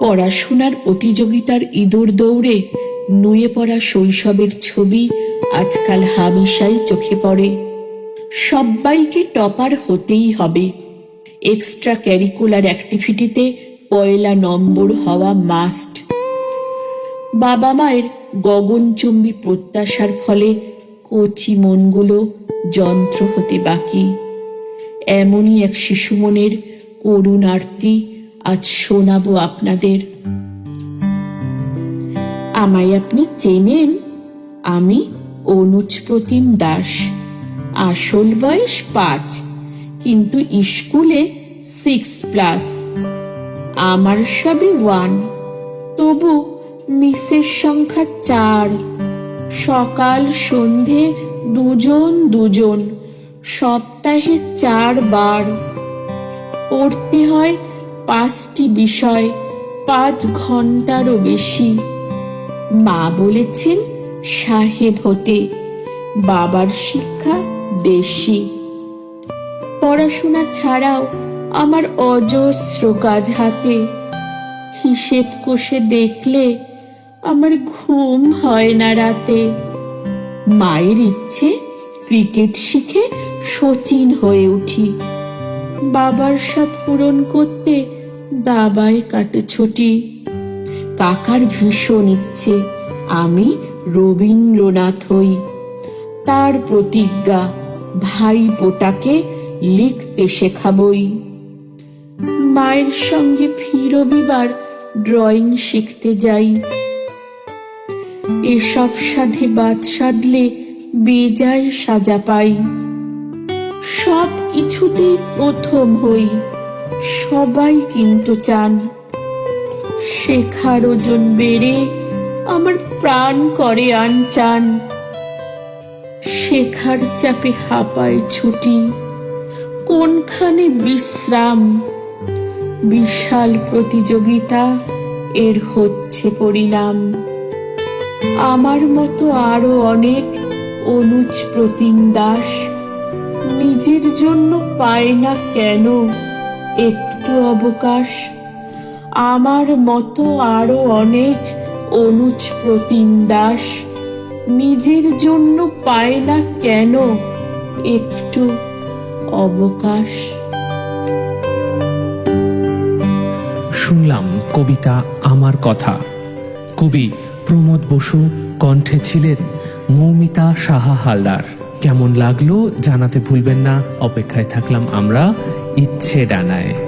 পড়াশোনার প্রতিযোগিতার ইঁদুর দৌড়ে নুয়ে পড়া শৈশবের ছবি আজকাল হামেশাই চোখে পড়ে। সবাইকে টপার হতেই হবে। এক্সট্রা ক্যারিকুলার অ্যাক্টিভিটিতে পয়লা নম্বর হওয়া মাস্ট। বাবা মায়ের গগনচুম্বী প্রত্যাশার ফলে কচি মনগুলো যন্ত্র হতে বাকি। এমনই এক শিশু মনের করুণ আজ শোনাবো আপনাদের। আমায় আপনি চেনেন? আমি অনুজ প্রতিম দাস। আসল বয়স পাঁচ, কিন্তু স্কুলে সিক্স প্লাস আমার সবে ওয়ান তবু মিসের সংখ্যা চার। সকাল, সন্ধে দুজন দুজন, সপ্তাহে চারবার। পড়তে হয় পাঁচটি বিষয় পাঁচ ঘন্টারও বেশি। মা বলেছেন, সাহেব হতে বাবার শিক্ষা দেশি। পড়াশোনা ছাড়াও আমার অজস্র কাজ হাতে। হিসেব কষে দেখলে আমার ঘুম হয় না রাতে। মায়ের ইচ্ছে, ক্রিকেট শিখে সচিন হয়ে উঠি। বাবার সাথ পূরণ করতে দাবায় কাটে ছুটি। কাকার ভীষণ ইচ্ছে, আমি রবীন্দ্রনাথ হই। তার প্রতিজ্ঞা, ভাই পোটাকে লিখতে শেখাবই। মায়ের সঙ্গে ফি রবিবার ড্রয়িং শিখতে যাই। এসব সাধে বাদ সাধলে বেজায় সাজা পাই। সব কিছুতেই প্রথম হই। সবাই কিন্তু চান। শেখার ওজন বেড়ে আমার প্রাণ করে আনচান। শেখার চাপে হাঁপায় ছুটি, কোনখানে বিশ্রাম? বিশাল প্রতিযোগিতা, এর হচ্ছে পরিণাম। আমার মতো আরও অনেক অনুজ প্রতিম দাস নিজের জন্য পায় না কেন? একটু অবকাশ। আমার মতো আরও অনেক অনুজ প্রতিম দাস। নিজের জন্য পায় না কেন একটু অবকাশ। শুনলাম কবিতা আমার কথা। কবি প্রমোদ বসু কণ্ঠে ছিলেন মৌমিতা সাহা হালদার। কেমন লাগল জানাতে ভুলবেন না। অপেক্ষায় থাকলাম আমরা ইচ্ছে ডানায়।